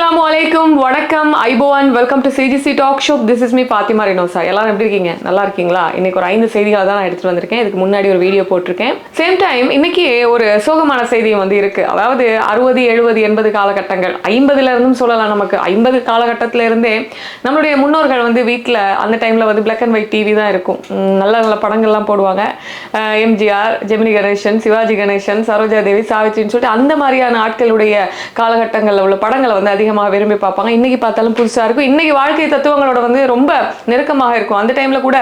அஸ்லாம் வலைக்கும் வணக்கம் ஐபோவன் welcome to CGC talk show this is me Fathima Rinosa எல்லாரும் எப்படி இருக்கீங்க? நல்லா இருக்கீங்களா? இன்னைக்கு ஒரு ஐந்து செய்திகள் தான் நான் எடுத்துட்டு வந்திருக்கேன். இதுக்கு முன்னாடி ஒரு வீடியோ போட்டிருக்கேன். சேம் டைம் இன்னைக்கு ஒரு சோகமான செய்தியும் வந்து இருக்கு. அதாவது அறுபது எழுபது எண்பது காலகட்டங்கள். ஐம்பதுல இருந்தும் சொல்லலாம் நமக்கு. ஐம்பது காலகட்டத்தில இருந்தே நம்மளுடைய முன்னோர்கள் வந்து வீட்டில் அந்த டைம்ல வந்து பிளாக் அண்ட் ஒயிட் டிவி தான் இருக்கும். நல்ல நல்ல படங்கள்லாம் போடுவாங்க. எம்ஜிஆர் ஜெமினி கணேசன் சிவாஜி கணேசன் சரோஜா தேவி சாவித்ரின்னு சொல்லிட்டு அந்த மாதிரியான ஆட்களுடைய காலகட்டங்களில் உள்ள படங்களை வந்து அதிகமாக விரும்பி பார்ப்பாங்க. இன்னைக்கு பார்த்தாலும் புதுசாக இருக்கும். இன்னைக்கு வாழ்க்கை தத்துவங்களோட வந்து ரொம்ப நெருக்கமாக இருக்கும். அந்த டைம்ல கூட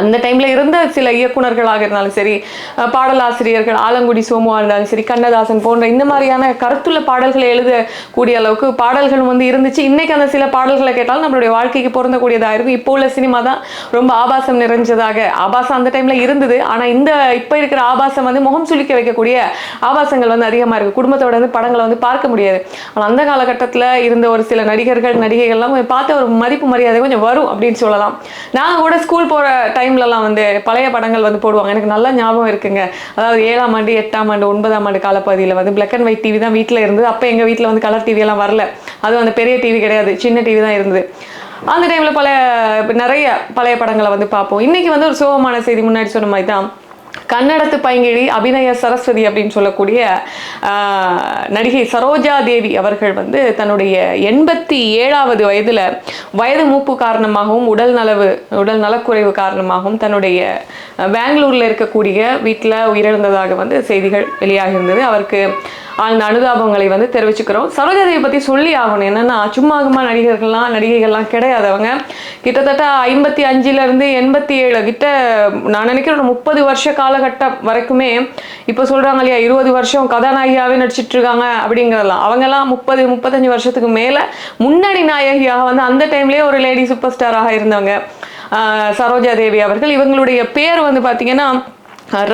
அந்த டைம்ல இருந்த சில இயக்குநர்களாக இருந்தாலும் சரி பாடலாசிரியர்கள் ஆலங்குடி சோமுவா இருந்தாலும் சரி கண்ணதாசன் போன்ற இந்த மாதிரியான கருத்துள்ள பாடல்களை எழுதக்கூடிய அளவுக்கு பாடல்களும் வந்து இருந்துச்சு. இன்னைக்கு அந்த சில பாடல்களை கேட்டாலும் நம்மளுடைய வாழ்க்கைக்கு பொருந்தக்கூடியதாக இருக்கும் இப்போ உள்ள சினிமா தான் ரொம்ப ஆபாசம் நிறைஞ்சதாக ஆபாசம் அந்த டைம்ல இருந்தது. ஆனா இந்த இப்போ இருக்கிற ஆபாசம் வந்து முகம் சுளிக்க வைக்கக்கூடிய ஆபாசங்கள் வந்து அதிகமா இருக்கு. குடும்பத்தோட வந்து படங்களை வந்து பார்க்க முடியாது. ஆனால் அந்த காலகட்டத்துல இருந்த ஒரு சில நடிகர்கள் நடிகைகள்லாம் கொஞ்சம் பார்த்து ஒரு மதிப்பு மரியாதை கொஞ்சம் வரும் அப்படின்னு சொல்லலாம். நாங்கள் கூட ஸ்கூல் போற டைம்லலாம் வந்து பழைய படங்கள் வந்து போடுவாங்க. எனக்கு நல்லா ஞாபகம் இருக்குங்க. அதாவது ஏழாம் ஆண்டு எட்டாம் ஆண்டு ஒன்பதாம் ஆண்டு காலப்பகுதியில் வந்து பிளாக் அண்ட் ஒயிட் டிவி தான் வீட்டில் இருந்தது. அப்போ எங்கள் வீட்டில் வந்து கலர் டிவியெல்லாம் வரல. அதுவும் அந்த பெரிய டிவி கிடையாது. சின்ன டிவி தான் இருந்தது. அந்த டைமில் பல நிறைய பழைய படங்களை வந்து பார்ப்போம். இன்னைக்கு வந்து ஒரு சோகமான செய்தி முன்னாடி சொன்ன மாதிரி தான் கன்னடத்து பைங்கிழி அபிநய சரஸ்வதி அப்படின்னு சொல்லக்கூடிய ஆஹ், நடிகை சரோஜா தேவி அவர்கள் வந்து தன்னுடைய எண்பத்தி ஏழாவது வயதுல வயது மூப்பு காரணமாகவும் உடல் நலவு உடல் நலக்குறைவு காரணமாகவும் தன்னுடைய பெங்களூரில் பெங்களூர்ல இருக்கக்கூடிய வீட்டில் உயிரிழந்ததாக வந்து செய்திகள் வெளியாகி இருந்தது. அவருக்கு அந்த அனுதாபங்களை வந்து தெரிவிச்சுக்கிறோம். சரோஜா பற்றி சொல்லி ஆகணும். என்னென்னா சும்மாகுமா நடிகர்கள்லாம் நடிகைகள்லாம் கிடையாது அவங்க கிட்டத்தட்ட ஐம்பத்தி அஞ்சுலேருந்து எண்பத்தி ஏழு கிட்ட நான் நினைக்கிறேன் ஒரு முப்பது வருஷ காலகட்டம் வரைக்குமே இப்போ சொல்கிறாங்க இல்லையா இருபது வருஷம் கதாநாயகியாவே நடிச்சிட்ருக்காங்க அப்படிங்கிறதெல்லாம். அவங்கெல்லாம் முப்பது முப்பத்தஞ்சு வருஷத்துக்கு மேலே முன்னணி நாயகியாக வந்து அந்த டைம்லேயே ஒரு லேடி சூப்பர் ஸ்டாராக இருந்தவங்க சரோஜா தேவி அவர்கள். இவங்களுடைய பேர் வந்து பார்த்தீங்கன்னா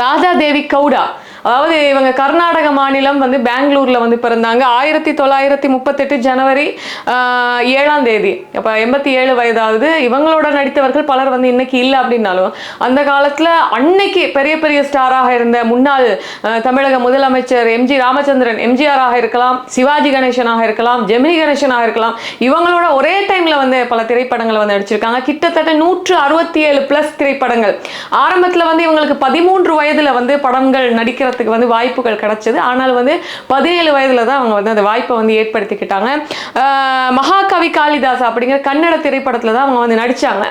ராதா தேவி கவுடா. அதாவது இவங்க கர்நாடக மாநிலம் வந்து பெங்களூரில் வந்து பிறந்தாங்க. ஆயிரத்தி தொள்ளாயிரத்தி முப்பத்தெட்டு ஜனவரி ஏழாம் தேதி. அப்போ எண்பத்தி ஏழு வயதாவது. இவங்களோட நடித்தவர்கள் பலர் வந்து இன்னைக்கு இல்லை அப்படின்னாலும் அந்த காலத்தில் அன்னைக்கு பெரிய பெரிய ஸ்டாராக இருந்த முன்னாள் தமிழக முதலமைச்சர் எம்ஜி ராமச்சந்திரன் எம்ஜிஆராக இருக்கலாம் சிவாஜி கணேசனாக இருக்கலாம் ஜெமினி கணேசனாக இருக்கலாம் இவங்களோட ஒரே டைமில் வந்து பல திரைப்படங்களை வந்து நடிச்சிருக்காங்க. கிட்டத்தட்ட நூற்று அறுபத்தி ஏழு ப்ளஸ் திரைப்படங்கள். ஆரம்பத்தில் வந்து இவங்களுக்கு பதிமூன்று வயதில் வந்து படங்கள் நடிக்கிற நடிக்கிறதுக்கு வந்து வாய்ப்புகள் கிடைச்சது. ஆனால் வந்து பதினேழு வயதில் தான் அவங்க வந்து அந்த வாய்ப்பை வந்து ஏற்படுத்திக்கிட்டாங்க. மகாகவி காளிதாஸ் அப்படிங்கிற கன்னட திரைப்படத்தில் தான் அவங்க வந்து நடித்தாங்க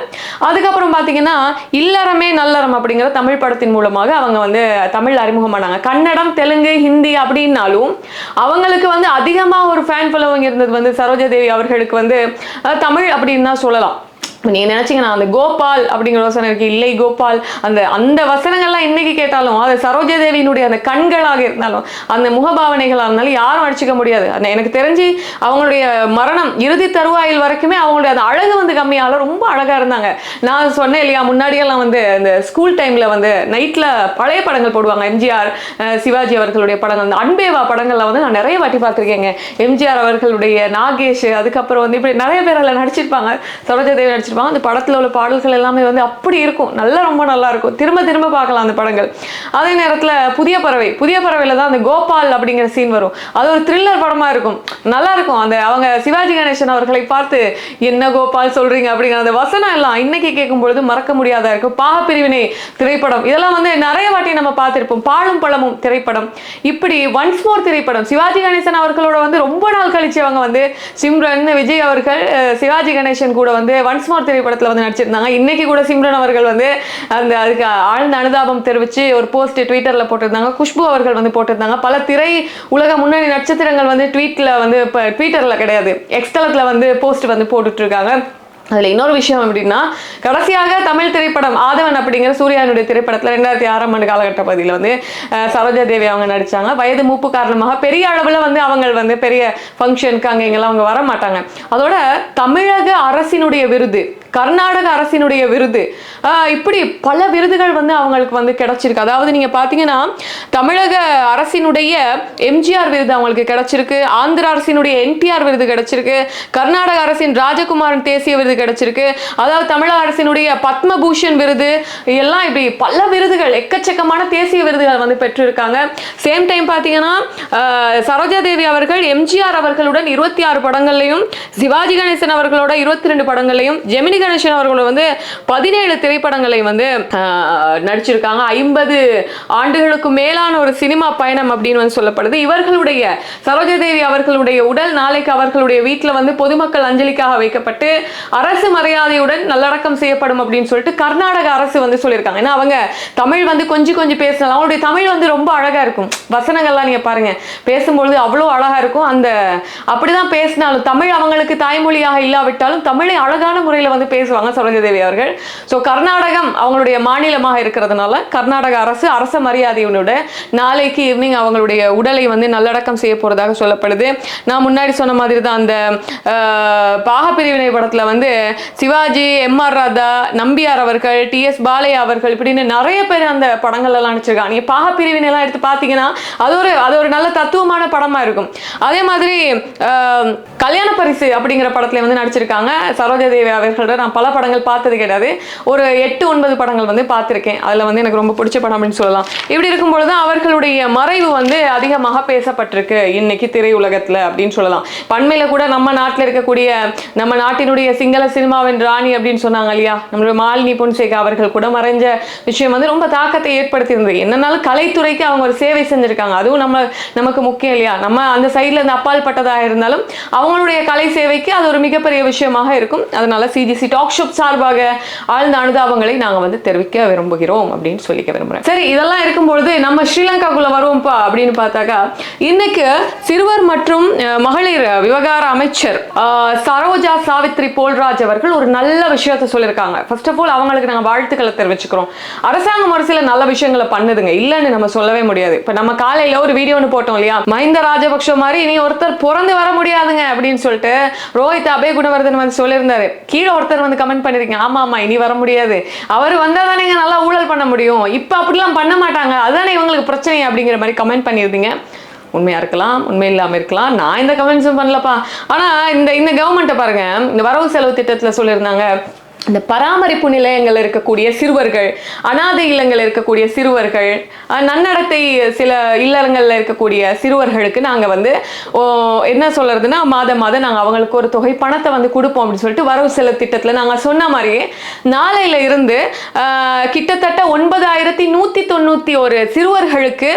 அதுக்கப்புறம் பார்த்தீங்கன்னா இல்லறமே நல்லறம் அப்படிங்கிற தமிழ் படத்தின் மூலமாக அவங்க வந்து தமிழ் அறிமுகமானாங்க. கன்னடம் தெலுங்கு ஹிந்தி அப்படின்னாலும் அவங்களுக்கு வந்து அதிகமாக ஒரு ஃபேன் ஃபாலோவிங் இருந்தது வந்து சரோஜா தேவி அவர்களுக்கு வந்து தமிழ் அப்படின்னு தான் சொல்லலாம். நீங்க நினைச்சீங்கன்னா அந்த கோபால் அப்படிங்கிற வசனம் இருக்கு. இல்லை கோபால் அந்த அந்த வசனங்கள்லாம் இன்னைக்கு கேட்டாலும் அது சரோஜா தேவியினுடைய அந்த கண்களாக இருந்தாலும் அந்த முகபாவனைகளாக இருந்தாலும் யாரும் அடிச்சுக்க முடியாது. அந்த எனக்கு தெரிஞ்சு அவங்களுடைய மரணம் இறுதி தருவாயில் வரைக்குமே அவங்களுடைய அந்த அழகு வந்து கம்மியால ரொம்ப அழகா இருந்தாங்க. நான் சொன்னேன் இல்லையா முன்னாடியெல்லாம் வந்து அந்த ஸ்கூல் டைம்ல வந்து நைட்ல பழைய படங்கள் போடுவாங்க. எம்ஜிஆர் சிவாஜி அவர்களுடைய படங்கள் அந்த அன்பேவா படங்கள்ல வந்து நான் நிறைய வாட்டி பார்த்துருக்கேங்க. எம்ஜிஆர் அவர்களுடைய நாகேஷ் அதுக்கப்புறம் வந்து இப்படி நிறைய பேர் அதில் நடிச்சிருப்பாங்க. சரோஜா தேவி வச்சுருப்பாங்க அந்த படத்தில் உள்ள பாடல்கள் எல்லாமே வந்து அப்படி இருக்கும். நல்லா ரொம்ப நல்லா இருக்கும். திரும்ப திரும்ப பார்க்கலாம் அந்த படங்கள். அதே நேரத்தில் புதிய பறவை. புதிய பறவையில தான் அந்த கோபால் அப்படிங்கிற சீன் வரும். அது ஒரு த்ரில்லர் படமா இருக்கும். நல்லா இருக்கும். அந்த அவங்க சிவாஜி கணேசன் அவர்களை பார்த்து என்ன கோபால் சொல்றீங்க? அப்படிங்கிற அந்த வசனம் எல்லாம் இன்னைக்கு கேட்கும் பொழுது மறக்க முடியாதா இருக்கும். பாகப்பிரிவினை திரைப்படம். இதெல்லாம் வந்து நிறைய வாட்டி நம்ம பார்த்துருப்போம். பாலும் பழமும் திரைப்படம். இப்படி ஒன்ஸ் மோர் திரைப்படம். சிவாஜி கணேசன் அவர்களோட வந்து ரொம்ப நாள் கழிச்சு அவங்க வந்து சிம்ரன் விஜய் அவர்கள் சிவாஜி கணேசன் கூட வந்து ஒன்ஸ் மோர் திரைப்படத்துல வந்து நடிச்சிருந்தாங்க. இன்னைக்கு கூட சிம்ரன் அவர்கள் வந்து அந்த அதுக்கு ஆழ்ந்த அனுதாபம் தெரிவிச்சு ஒரு போஸ்ட் ட்விட்டரில் போட்டிருந்தாங்க. குஷ்பு அவர்கள் வந்து போட்டிருந்தாங்க. பல திரை உலக முன்னணி நட்சத்திரங்கள் வந்து ட்வீட்ல வந்து இப்போ ட்விட்டர்ல கிடையாது. எக்ஸ்தலத்துல வந்து போஸ்ட் வந்து போட்டுட்டு இருக்காங்க. அதில் இன்னொரு விஷயம் அப்படின்னா கடைசியாக தமிழ் திரைப்படம் ஆதவன் அப்படிங்கிற சூர்யானுடைய திரைப்படத்தில் ரெண்டாயிரத்தி ஆறாம் ஆண்டு காலகட்ட பகுதியில் வந்து சரோஜா தேவி அவங்க நடித்தாங்க வயது மூப்பு காரணமாக பெரிய அளவில் வந்து அவங்க வந்து பெரிய ஃபங்க்ஷனுக்கு அங்கே இங்கெல்லாம் அவங்க வர மாட்டாங்க அதோட தமிழக அரசினுடைய விருது கர்நாடக அரசினுடைய விருது. இப்படி பல விருதுகள் வந்து அவங்களுக்கு வந்து கிடைச்சிருக்கு. அதாவது நீங்க பாத்தீங்கன்னா தமிழக அரசினுடைய எம்ஜிஆர் விருது அவங்களுக்கு கிடைச்சிருக்கு. ஆந்திர அரசினுடைய என்டிஆர் விருது கிடைச்சிருக்கு. கர்நாடக அரசின் ராஜகுமாரன் தேசிய விருது கிடைச்சிருக்கு. அதாவது தமிழக அரசினுடைய பத்மபூஷன் விருது. எல்லாம் இப்படி பல விருதுகள் எக்கச்சக்கமான தேசிய விருதுகள் வந்து பெற்றிருக்காங்க. சேம் டைம் பார்த்தீங்கன்னா சரோஜா தேவி அவர்கள் எம்ஜிஆர் அவர்களுடன் இருபத்தி ஆறு படங்கள்லையும் சிவாஜி கணேசன் அவர்களோட இருபத்தி ரெண்டு படங்கள்லையும் ஜெமினி கணேசன் அவர்கள் வந்து பதினேழு திரைப்படங்களை வந்து நடிச்சிருக்காங்க. ஐம்பது ஆண்டுகளுக்கு மேலான ஒரு சினிமா பயணம் அப்படின்னு வந்து சொல்லப்படுது. இவர்களுடைய சரோஜதேவி அவர்களுடைய உடல் நாளைக்கு அவர்களுடைய வீட்டில் வந்து பொதுமக்கள் அஞ்சலிக்காக வைக்கப்பட்டு அரசு மரியாதையுடன் நல்லடக்கம் செய்யப்படும் அப்படின்னு சொல்லிட்டு கர்நாடக அரசு வந்து சொல்லியிருக்காங்க. ஏன்னா அவங்க தமிழ் வந்து கொஞ்சம் கொஞ்சம் பேசினாலும் அவங்களுடைய தமிழ் வந்து ரொம்ப அழகா இருக்கும். வசனங்கள்லாம் நீங்க பாருங்க. பேசும்பொழுது அவ்வளோ அழகா இருக்கும். அந்த அப்படிதான் பேசினாலும் தமிழ் அவங்களுக்கு தாய்மொழியாக இல்லாவிட்டாலும் தமிழை அழகான முறையில் வந்து பேசுவாங்க சரோஜதேவி அவர்கள். ஸோ கர்நாடகம் அவங்களுடைய மாநிலமாக இருக்கிறதுனால கர்நாடக அரசு அரச மரியாதையினோட நாளைக்கு ஈவினிங் அவங்களுடைய உடலை வந்து நல்லடக்கம் செய்ய போகிறதாக சொல்லப்படுது. நான் முன்னாடி சொன்ன மாதிரி தான் அந்த பாகப்பிரிவினை படத்தில் வந்து சிவாஜி எம் ஆர் ராதா நம்பியார் அவர்கள் டி எஸ் பாலையா அவர்கள் இப்படின்னு நிறைய பேர் அந்த படங்கள் எல்லாம் நடிச்சிருக்காங்க. நீங்கள் பாகப்பிரிவினைலாம் எடுத்து பார்த்தீங்கன்னா அது ஒரு அது ஒரு நல்ல தத்துவமான படமாக இருக்கும். அதே மாதிரி கல்யாண பரிசு அப்படிங்கிற படத்தில் வந்து நடிச்சிருக்காங்க சரோஜதேவி அவர்களோட நான் பல படங்கள் பார்த்தது கிடையாது. ஒரு எட்டு ஒன்பது படங்கள் வந்து பார்த்துருக்கேன். அதில் வந்து எனக்கு ரொம்ப பிடிச்ச படம் அப்படின்னு சொல்லலாம். இப்படி இருக்கும்பொழுது அவர்களுடைய மறைவு வந்து அதிகமாக பேசப்பட்டிருக்கு இன்னைக்கு திரையுலகத்துல அப்படின்னு சொல்லலாம். பண்மையில் கூட நம்ம நாட்டில் இருக்கக்கூடிய நம்ம நாட்டினுடைய சிங்கள சினிமாவின் ராணி அப்படின்னு சொன்னாங்க இல்லையா? நம்மளுடைய மாலினி பொன்சேகா அவர்கள் கூட மறைஞ்ச விஷயம் வந்து ரொம்ப தாக்கத்தை ஏற்படுத்தியிருந்தது. என்னன்னாலும் கலைத்துறைக்கு அவங்க ஒரு சேவை செஞ்சுருக்காங்க. அதுவும் நம்ம நமக்கு முக்கியம் இல்லையா? நம்ம அந்த சைடில் இருந்து அப்பால் பட்டதாக இருந்தாலும் அவங்களுடைய கலை சேவைக்கு அது ஒரு மிகப்பெரிய விஷயமாக இருக்கும். அதனால சிஜிசி டாக் ஷாப் சார்பாக ஆழ்ந்த அனுதாபங்களை நாங்கள் வந்து தெரிவிக்க விரும்புகிறோம் அப்படின்னு சொல்லிக்க விரும்புகிறேன் சரி இதெல்லாம் இருக்கும்பொழுது நம்ம ஸ்ரீலங்காக்குள்ள வருவோம்ப்பா அப்படின்னு பார்த்தாக்கா இன்னைக்கு சிறுவர் மற்றும் மகளிர் விவகார அமைச்சர் சரோஜா சாவித்ரி போல்ராஜ் அவர்கள் ஒரு நல்ல விஷயத்த சொல்லியிருக்காங்க. ஃபர்ஸ்ட் ஆஃப் ஆல் அவங்களுக்கு நாங்கள் வாழ்த்துக்களை தெரிவிச்சுக்கிறோம். அரசாங்கம் ஒரு சில நல்ல விஷயங்களை பண்ணுதுங்க. இல்லைன்னு நம்ம சொல்லவே முடியாது. இப்போ நம்ம காலையில ஒரு வீடியோ ஒன்று போட்டோம் இல்லையா? மஹிந்த ராஜபக்ஷ மாதிரி இனி ஒருத்தர் பிறந்து வர முடியாதுங்க அப்படின்னு சொல்லிட்டு ரோஹித் அபே குணவர்தன் வந்து சொல்லியிருந்தாரு. கீழே ஒருத்தர் வந்து கமெண்ட் பண்ணிருக்கீங்க. ஆமா ஆமா இனி வர முடியாது. அவர் வந்தால் தானே நல்லா ஊழல் பண்ண முடியும். இப்போ அப்படிலாம் பண்ண மாட்டாங்க. அதுதானே இவங்களுக்கு பிரச்சனை அப்படிங்கிற மாதிரி கமெண்ட் பண்ணியிருந்தீங்க. உண்மையா இருக்கலாம் உண்மை இல்லாம இருக்கலாம். நான் இந்த கமெண்ட்ஸும் பண்ணலப்பா. ஆனா இந்த இந்த கவர்மெண்ட்டை பாருங்க. இந்த வரவு செலவு திட்டத்துல சொல்லியிருந்தாங்க. இந்த பராமரிப்பு நிலையங்கள் இருக்கக்கூடிய சிறுவர்கள் அனாதை இல்லங்கள் இருக்கக்கூடிய சிறுவர்கள் நன்னடத்தை சில இல்லங்களில் இருக்கக்கூடிய சிறுவர்களுக்கு நாங்கள் வந்து என்ன சொல்கிறதுன்னா மாதம் மாதம் நாங்கள் அவங்களுக்கு ஒரு தொகை பணத்தை வந்து கொடுப்போம் அப்படின்னு சொல்லிட்டு வரவு செலவு திட்டத்தில் நாங்கள் சொன்ன மாதிரியே நாளையில இருந்து கிட்டத்தட்ட ஒன்பதாயிரத்தி நூற்றி தொண்ணூற்றி ஒரு சிறுவர்களுக்கு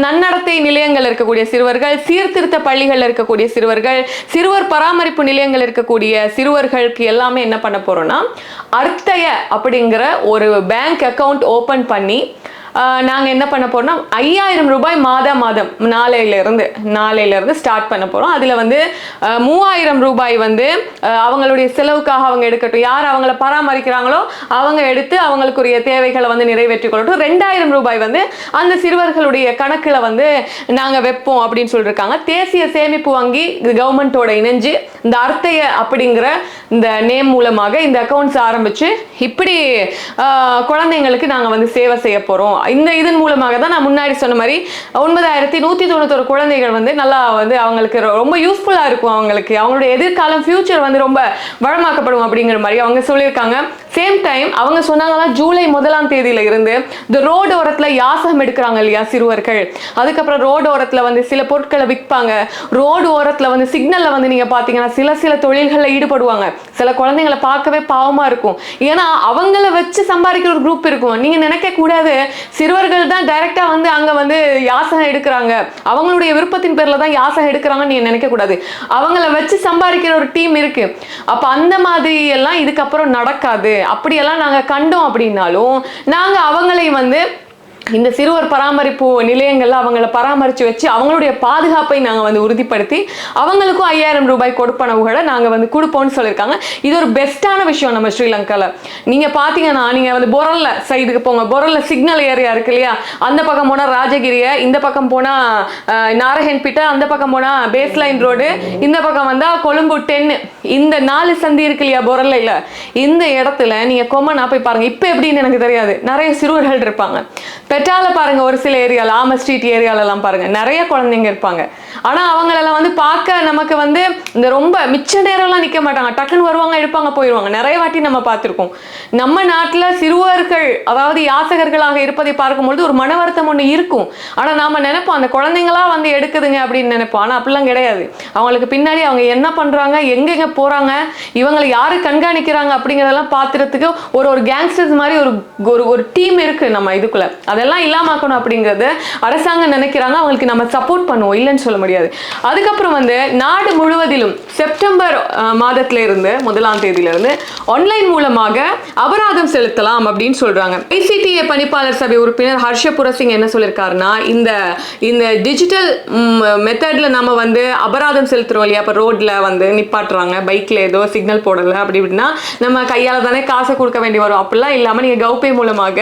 நன்னடத்தை நிலையங்கள் இருக்கக்கூடிய சிறுவர்கள் சீர்திருத்த பள்ளிகளில் இருக்கக்கூடிய சிறுவர்கள் சிறுவர் பராமரிப்பு நிலையங்கள் இருக்கக்கூடிய சிறுவர்களுக்கு எல்லாமே என்ன பண்ண போகிறோம்னா அர்த்தய அப்படிங்கிற ஒரு பேங்க் அக்கவுண்ட் ஓபன் பண்ணி நாங்கள் என்ன பண்ண போகிறோம்னா ஐயாயிரம் ரூபாய் மாதா மாதம் நாளையில இருந்து ஸ்டார்ட் பண்ண போகிறோம் அதில் வந்து மூவாயிரம் ரூபாய் வந்து அவங்களுடைய செலவுக்காக அவங்க எடுக்கட்டும். யார் அவங்கள பராமரிக்கிறாங்களோ அவங்க எடுத்து அவங்களுக்குரிய தேவைகளை வந்து நிறைவேற்றிக் கொள்ளட்டும். ரெண்டாயிரம் ரூபாய் வந்து அந்த சிறுவர்களுடைய கணக்கில் வந்து நாங்கள் வைப்போம் அப்படின்னு சொல்லியிருக்காங்க தேசிய சேமிப்பு வங்கி கவர்மெண்ட்டோட இணைஞ்சு இந்த அர்த்தைய அப்படிங்கிற இந்த நேம் மூலமாக இந்த அக்கௌண்ட்ஸ் ஆரம்பித்து இப்படி குழந்தைங்களுக்கு நாங்கள் வந்து சேவை செய்ய போகிறோம் இந்த இதன் மூலமாக தான் நான் முன்னாடி சொன்ன மாதிரி ஒன்பதாயிரத்தி நூத்தி தொண்ணூத்தொரு குழந்தைகள் வந்து நல்லா வந்து அவங்களுக்கு ரொம்ப யூஸ்ஃபுல்லா இருக்கும் அவங்களுக்கு. அவங்களுடைய எதிர்காலம் ஃபியூச்சர் வந்து ரொம்ப வளமாக்கப்படும் அப்படிங்கிற மாதிரி அவங்க சொல்லியிருக்காங்க. சேம் டைம் அவங்க சொன்னாங்கன்னா ஜூலை முதலாம் தேதியில இருந்து இந்த ரோடு ஓரத்துல யாசகம் எடுக்கிறாங்க இல்லையா சிறுவர்கள்? அதுக்கப்புறம் ரோடு ஓரத்துல வந்து சில பொருட்களை விற்பாங்க. ரோடு ஓரத்துல வந்து சிக்னல்ல வந்து நீங்க பாத்தீங்கன்னா சில சில தொழில்களில் ஈடுபடுவாங்க. சில குழந்தைங்களை பார்க்கவே பாவமா இருக்கும். ஏன்னா அவங்கள வச்சு சம்பாதிக்கிற ஒரு குரூப் இருக்கும். நீங்க நினைக்க கூடாது சிறுவர்கள் தான் டைரக்டா வந்து அங்க வந்து யாசகம் எடுக்கிறாங்க. அவங்களுடைய விருப்பத்தின் பேர்ல தான் யாசகம் எடுக்கிறாங்கன்னு நீங்க நினைக்க கூடாது. அவங்கள வச்சு சம்பாதிக்கிற ஒரு டீம் இருக்கு. அப்ப அந்த மாதிரி எல்லாம் இதுக்கப்புறம் நடக்காது. அப்படியெல்லாம் நாங்க கண்டோம் அப்படின்னாலும் நாங்க அவங்களை வந்து இந்த சிறுவர் பராமரிப்பு நிலையங்கள்ல அவங்கள பராமரித்து வச்சு அவங்களுடைய பாதுகாப்பை நாங்கள் வந்து உறுதிப்படுத்தி அவங்களுக்கும் ஐயாயிரம் ரூபாய் கொடுப்பனவுகளை நாங்கள் வந்து கொடுப்போம்னு சொல்லியிருக்காங்க. இது ஒரு பெஸ்ட்டான விஷயம் நம்ம ஸ்ரீலங்காவில் நீங்கள் பார்த்தீங்கன்னா நீங்கள் வந்து பொரல்ல சைடுக்கு போங்க. பொரல்ல சிக்னல் ஏரியா இருக்கு இல்லையா? அந்த பக்கம் போனால் ராஜகிரியை இந்த பக்கம் போனால் நாரகன்பேட்டை அந்த பக்கம் போனால் பேஸ் லைன் ரோடு இந்த பக்கம் வந்தால் கொழும்பு டென்னு இந்த நாலு சந்தி இருக்கு இல்லையா பொரல்ல இந்த இடத்துல நீங்கள் கொமனா போய் பாருங்கள் இப்போ எப்படின்னு எனக்கு தெரியாது. நிறைய சிறுவர்கள் இருப்பாங்க. பெட்டால பாருங்க ஒரு சில ஏரியால ஆம ஸ்ட்ரீட் ஏரியாலெல்லாம் பாருங்க நிறைய குழந்தைங்க இருப்பாங்க. ஆனா அவங்களெல்லாம் வந்து பார்க்க நமக்கு வந்து இந்த ரொம்ப மிச்ச நேரம்லாம் நிக்க மாட்டாங்க. டக்குன்னு வருவாங்க எடுப்பாங்க போயிடுவாங்க நிறைய வாட்டி நம்ம பார்த்துருக்கோம். நம்ம நாட்டுல சிறுவர்கள் அதாவது யாசகர்களாக இருப்பதை பார்க்கும்பொழுது ஒரு மன வருத்தம் ஒன்று இருக்கும். ஆனா நாம நினைப்போம் அந்த குழந்தைங்களா வந்து எடுக்குதுங்க அப்படின்னு நினைப்போம். ஆனா அப்படிலாம் கிடையாது. அவங்களுக்கு பின்னாடி அவங்க என்ன பண்றாங்க எங்கெங்க போறாங்க இவங்களை யாரு கண்காணிக்கிறாங்க அப்படிங்கிறதெல்லாம் பார்த்துறதுக்கு ஒரு ஒரு கேங்ஸ்டர்ஸ் மாதிரி ஒரு ஒரு ஒரு டீம் இருக்கு நம்ம இதுக்குள்ள. அதெல்லாம் இல்லாமக்கணும் அப்படிங்கிறது அரசாங்கம் நினைக்கிறாங்க. அவங்களுக்கு நம்ம சப்போர்ட் பண்ணுவோம். இல்லைன்னு சொல்ல முடியாது. அதுக்கப்புறம் வந்து நாடு முழுவதிலும் செப்டம்பர் அஹ், மாதத்துல இருந்து முதலாம் தேதியிலிருந்து ஆன்லைன் மூலமாக அபராதம் செலுத்தலாம் அப்படின்னு சொல்றாங்க. ஐசிடிஏ பணிப்பாளர் சபை உறுப்பினர் ஹர்ஷ புரசிங் என்ன சொல்லியிருக்காருன்னா இந்த இந்த டிஜிட்டல் மெத்தட்ல நம்ம வந்து அபராதம் செலுத்துறோம் இல்லையா? இப்போ ரோட்ல வந்து நிப்பாட்டுறாங்க. பைக்ல ஏதோ சிக்னல் போடல. அப்படி இப்படின்னா நம்ம கையால தானே காசை கொடுக்க வேண்டி வரும். அப்படிலாம் இல்லாம நீங்க கௌபே மூலமாக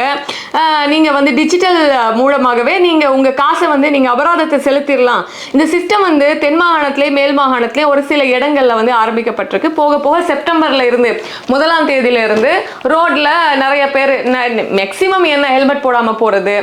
நீங்கள் நீங்க வந்து டிஜிட்டல் மூலமாகவே நீங்க உங்க காசை வந்து நீங்க அபராதத்தை செலுத்திடலாம் இந்த சிஸ்டம் வந்து தென் மாகாணத்திலே மேல் மாகாணத்திலே ஒரு சில இடங்கள்ல வந்து ஆரம்பிக்கப்பட்டிருக்கு. போக போக செப்டம்பர்ல இருந்து முதலாம் தேதியில இருந்து ரோட்ல நிறைய பேர் மேக்சிமம் என்ன ஹெல்மெட் போடாம போறது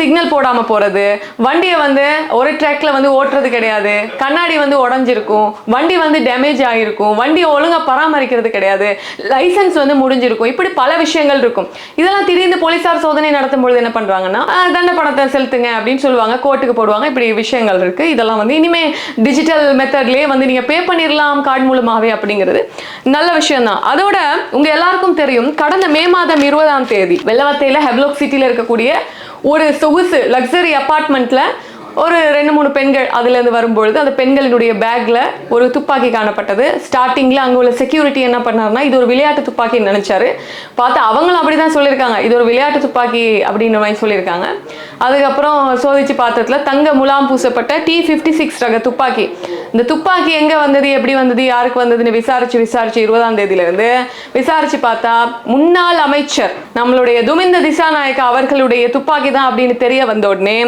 சிக்னல் போடாம போறது வண்டியை வந்து ஒரு ட்ராக்ல வந்து ஓட்டுறது கிடையாது. கண்ணாடி வந்து உடஞ்சிருக்கும். வண்டி வந்து டேமேஜ் ஆகிருக்கும் வண்டியை ஒழுங்கா பராமரிக்கிறது கிடையாது. லைசன்ஸ் வந்து முடிஞ்சிருக்கும். இப்படி பல விஷயங்கள் இருக்கும். இதெல்லாம் திடீர்னு போலீஸார் சோதனை நடத்தும் பொழுது என்ன பண்றாங்கன்னா சொல்கிறாங்கன்னா தண்ட பணத்தை செலுத்துங்க அப்படின்னு சொல்லுவாங்க. கோர்ட்டுக்கு போடுவாங்க. இப்படி விஷயங்கள் இருக்கு. இதெல்லாம் வந்து இனிமேல் டிஜிட்டல் மெத்தட்லேயே வந்து நீங்க பே பண்ணிடலாம் கார்டு மூலமாகவே அப்படிங்கிறது நல்ல விஷயம் தான் அதோட உங்க எல்லாருக்கும் தெரியும் கடந்த மே மாதம் இருபதாம் தேதி வெள்ளவத்தையில் ஹெப்லோக் சிட்டியில் இருக்கக்கூடிய ஒரு சொகுசு லக்ஸரி அப்பார்ட்மெண்ட்டில் ஒரு ரெண்டு மூணு பெண்கள் அதுலேருந்து வரும்பொழுது அந்த பெண்களினுடைய பேக்கில் ஒரு துப்பாக்கி காணப்பட்டது. ஸ்டார்டிங்கில் அங்கே உள்ள செக்யூரிட்டி என்ன பண்ணாருன்னா இது ஒரு விளையாட்டு துப்பாக்கின்னு நினைச்சாரு. பார்த்தா அவங்களும் அப்படி தான் சொல்லியிருக்காங்க. இது ஒரு விளையாட்டு துப்பாக்கி அப்படின்ற மாதிரி சொல்லியிருக்காங்க. அதுக்கப்புறம் சோதிச்சு பார்த்ததுல தங்க முலாம் பூசப்பட்ட டி ஃபிஃப்டி சிக்ஸ் ரக துப்பாக்கி. இந்த துப்பாக்கி எங்கே வந்தது எப்படி வந்தது யாருக்கு வந்ததுன்னு விசாரிச்சு விசாரிச்சு இருபதாம் தேதியிலிருந்து விசாரிச்சு பார்த்தா முன்னாள் அமைச்சர் நம்மளுடைய துமிந்த திசாநாயக்க அவர்களுடைய துப்பாக்கி தான் அப்படின்னு தெரிய வந்த உடனே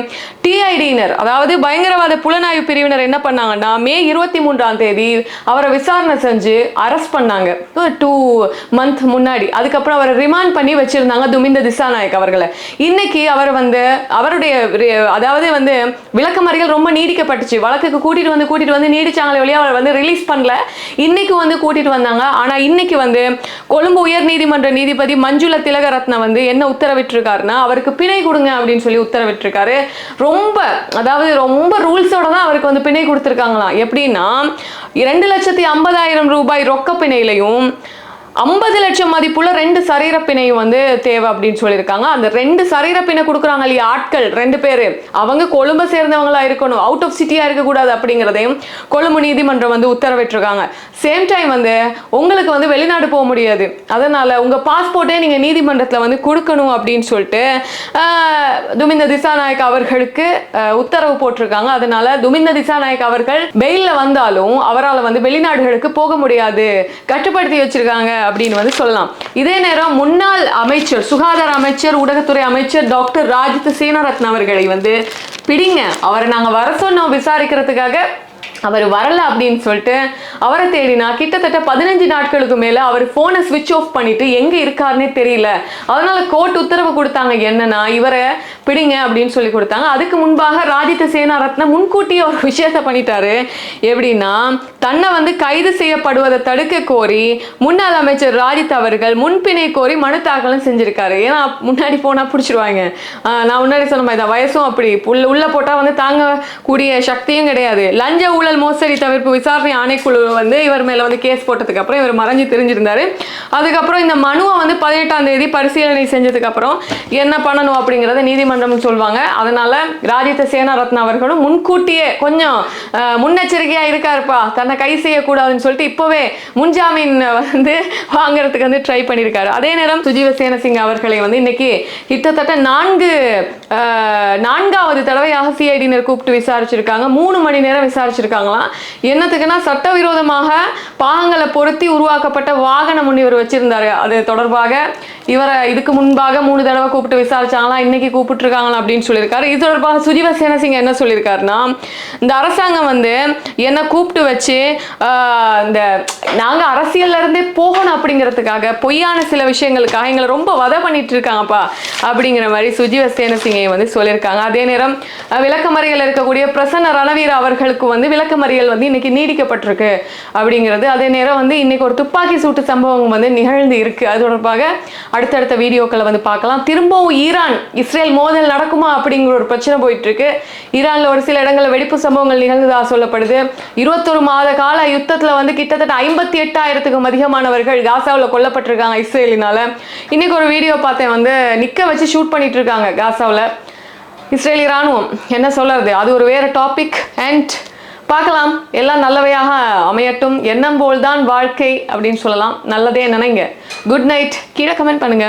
டிஐடியினர் அதாவது பயங்கரவாத புலனாய்வு பிரிவினர் என்ன பண்ணாங்கன்னா மே இருபத்தி மூன்றாம் தேதி அவரை விசாரணை செஞ்சு அரெஸ்ட் பண்ணாங்க. டூ மந்த் முன்னாடி. அதுக்கப்புறம் அவரை ரிமாண்ட் பண்ணி வச்சிருந்தாங்க துமிந்த திசாநாயக் அவர்களை. இன்னைக்கு அவர் வந்து அவருடைய அதாவது வந்து விளக்கமறிகள் ரொம்ப நீடிக்கப்பட்டுச்சு. வழக்குக்கு கூட்டிட்டு வந்து கூட்டிட்டு வந்து நீடிச்சாங்களே வழியா அவர் வந்து ரிலீஸ் பண்ணல. இன்னைக்கு வந்து கூட்டிட்டு வந்தாங்க. ஆனா இன்னைக்கு வந்து கொழும்பு உயர் நீதிமன்ற நீதிபதி மஞ்சுள திலகரத்ன வந்து என்ன உத்தரவிட்டிருக்காருன்னா அவருக்கு பிணை கொடுங்க அப்படின்னு சொல்லி உத்தரவிட்டிருக்காரு. ரொம்ப அதாவது ரொம்ப ரூல்ஸோட தான் அவருக்கு வந்து பிணை கொடுத்துருக்காங்களாம். எப்படின்னா இரண்டு லட்சத்தி ஐம்பதாயிரம் ரூபாய் ரொக்க பிணையிலையும் ஐம்பது லட்சம் மதிப்புள்ள ரெண்டு சரீரப்பிணையும் வந்து தேவை அப்படின்னு சொல்லியிருக்காங்க. அந்த ரெண்டு சரீரப்பிணை கொடுக்குறாங்க இல்லையா ஆட்கள் ரெண்டு பேர். அவங்க கொழும்பை சேர்ந்தவங்களா இருக்கணும். அவுட் ஆஃப் சிட்டியா இருக்கக்கூடாது அப்படிங்கிறதையும் கொழும்பு நீதிமன்றம் வந்து உத்தரவிட்டிருக்காங்க. சேம் டைம் வந்து உங்களுக்கு வந்து வெளிநாடு போக முடியாது. அதனால உங்க பாஸ்போர்ட்டே நீங்க நீதிமன்றத்தில் வந்து கொடுக்கணும் அப்படின்னு சொல்லிட்டு துமிந்த திசாநாயக் அவர்களுக்கு உத்தரவு போட்டிருக்காங்க. அதனால துமிந்த திசாநாயக் அவர்கள் பெயில்ல வந்தாலும் அவரால் வந்து வெளிநாடுகளுக்கு போக முடியாது. கட்டுப்படுத்தி வச்சிருக்காங்க. அப்படின்னு வந்து சொல்லலாம். இதே நேரம் முன்னாள் அமைச்சர் சுகாதார அமைச்சர் ஊடகத்துறை அமைச்சர் டாக்டர் ராஜித் சேனரத்ன அவர்களை வந்து பிடிங்க. அவரை நாங்க வர சொன்னோம். விசாரிக்கிறதுக்காக அவர் வரல அப்படின்னு சொல்லிட்டு அவரை தேடினா கிட்டத்தட்ட பதினஞ்சு நாட்களுக்கு மேல அவர் போனை ஸ்விட்ச் ஆஃப் பண்ணிட்டு எங்க இருக்காருன்னே தெரியல. அதனால கோர்ட் உத்தரவு கொடுத்தாங்க என்னன்னா இவரை பிடிங்க அப்படின்னு சொல்லி கொடுத்தாங்க. அதுக்கு முன்பாக ராஜித சேனாரத்ன முன்கூட்டியே ஒரு விஷயத்த பண்ணிட்டாரு. எப்படின்னா தன்னை வந்து கைது செய்யப்படுவதை தடுக்க கோரி முன்னாள் அமைச்சர் ராஜித் அவர்கள் முன்பிணை கோரி மனு தாக்கலும் செஞ்சிருக்காரு. ஏன்னா முன்னாடி போனா பிடிச்சிருவாங்க. நான் முன்னாடி சொன்ன மாதிரி தான் வயசும் அப்படி. உள்ள உள்ள போட்டா வந்து தாங்கக்கூடிய சக்தியும் கிடையாது. லஞ்ச ஊழல் ஊழல் மோசடி தவிர்ப்பு விசாரணை ஆணைக்குழு வந்து இவர் மேலே வந்து கேஸ் போட்டதுக்கு அப்புறம் இவர் மறைஞ்சு தெரிஞ்சிருந்தார். அதுக்கப்புறம் இந்த மனுவை வந்து பதினெட்டாம் தேதி பரிசீலனை செஞ்சதுக்கப்புறம் என்ன பண்ணணும் அப்படிங்கிறத நீதிமன்றம் சொல்லுவாங்க அதனால் ராஜித சேனாரத்ன அவர்களும் முன்கூட்டியே கொஞ்சம் முன்னெச்சரிக்கையாக இருக்காருப்பா. தன்னை கை செய்யக்கூடாதுன்னு சொல்லிட்டு இப்போவே முன்ஜாமீன் வந்து வாங்குறதுக்கு வந்து ட்ரை பண்ணியிருக்காரு அதே நேரம் சுஜீவ சேனசிங் அவர்களை வந்து இன்னைக்கு கிட்டத்தட்ட நான்கு நான்காவது தடவையாக சிஐடியினர் கூப்பிட்டு விசாரிச்சிருக்காங்க. மூணு மணி நேரம் விசாரிச்சிருக்காங்க. விசாரிச்சிருக்காங்களாம் என்னத்துக்குன்னா சட்டவிரோதமாக பாகங்களை பொருத்தி உருவாக்கப்பட்ட வாகனம் ஒன்று இவர் வச்சிருந்தாரு. அது தொடர்பாக இவரை இதுக்கு முன்பாக மூணு தடவை கூப்பிட்டு விசாரிச்சாங்களா இன்னைக்கு கூப்பிட்டுருக்காங்களா அப்படின்னு சொல்லியிருக்காரு. இது தொடர்பாக சுஜீவ சேனசிங் என்ன சொல்லியிருக்காருன்னா இந்த அரசாங்கம் வந்து என்னை கூப்பிட்டு வச்சு இந்த நாங்கள் அரசியல்ல இருந்தே போகணும் அப்படிங்கிறதுக்காக பொய்யான சில விஷயங்களுக்காக எங்களை ரொம்ப வதை பண்ணிட்டு இருக்காங்கப்பா அப்படிங்கிற மாதிரி சுஜீவ சேனசிங்கை வந்து சொல்லியிருக்காங்க. அதே நேரம் விளக்கமறையில் இருக்கக்கூடிய பிரசன்ன ரணவீர் அவர்களுக்கு வந்து விளக்க விளக்கமறியல் வந்து இன்னைக்கு நீடிக்கப்பட்டிருக்கு அப்படிங்கிறது. அதே நேரம் வந்து இன்னைக்கு ஒரு துப்பாக்கி சூட்டு சம்பவம் வந்து நிகழ்ந்து இருக்கு. அது தொடர்பாக அடுத்தடுத்த வீடியோக்களை வந்து பார்க்கலாம். திரும்பவும் ஈரான் இஸ்ரேல் மோதல் நடக்குமா அப்படிங்கிற ஒரு பிரச்சனை போயிட்டு இருக்கு ஈரான்ல ஒரு சில இடங்களில் வெடிப்பு சம்பவங்கள் நிகழ்ந்ததா சொல்லப்படுது. இருபத்தொரு மாத கால யுத்தத்தில் வந்து கிட்டத்தட்ட ஐம்பத்தி எட்டாயிரத்துக்கும் அதிகமானவர்கள் காசாவில் கொல்லப்பட்டிருக்காங்க இஸ்ரேலினால. இன்னைக்கு ஒரு வீடியோ பார்த்தேன் வந்து நிக்க வச்சு ஷூட் பண்ணிட்டு இருக்காங்க காசாவில். இஸ்ரேலி ராணுவம் என்ன சொல்றது? அது ஒரு வேற டாபிக் அண்ட் பார்க்கலாம். எல்லாம் நல்லவையாக அமையட்டும். எண்ணம் போல்தான் வாழ்க்கை அப்படின்னு சொல்லலாம். நல்லதே நினைங்க. குட் நைட் கீழே கமெண்ட் பண்ணுங்க.